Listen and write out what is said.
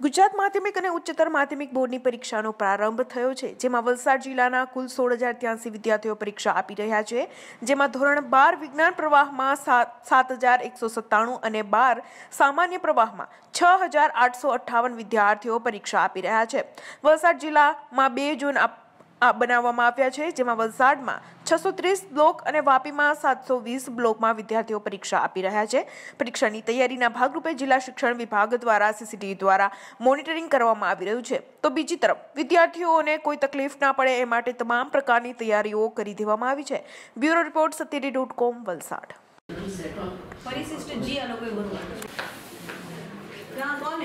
ગુજરાત માધ્યમિક અને ઉચ્ચતર માધ્યમિક બોર્ડની પરીક્ષાનો પ્રારંભ થયો છે, જેમાં વલસાડ જિલ્લાના કુલ સોળ હજાર ત્યાંસી વિદ્યાર્થીઓ પરીક્ષા આપી રહ્યા છે, જેમાં ધોરણ બાર વિજ્ઞાન પ્રવાહમાં સાત હજાર એકસો સત્તાણું અને બાર સામાન્ય પ્રવાહમાં છ હજાર આઠસો અઠ્ઠાવન વિદ્યાર્થીઓ પરીક્ષા આપી રહ્યા છે. વલસાડ જિલ્લામાં બે આપ- આ બનાવવામાં આવ્યા છે, જેમાં વલસાડમાં છસો ત્રીસ બ્લોક અને વાપીમાં સાતસો વીસ બ્લોકમાં વિદ્યાર્થીઓ પરીક્ષા આપી રહ્યા છે. પરીક્ષાની તૈયારીના ભાગરૂપે જિલ્લા શિક્ષણ વિભાગ દ્વારા સીસીટીવી દ્વારા મોનિટરિંગ કરવામાં આવી રહ્યું છે. તો બીજી તરફ, વિદ્યાર્થીઓને કોઈ તકલીફ ના પડે એ માટે તમામ પ્રકારની તૈયારીઓ કરી દેવામાં આવી છે. Bureau report સત્યડી dot com, Valsad. કોણ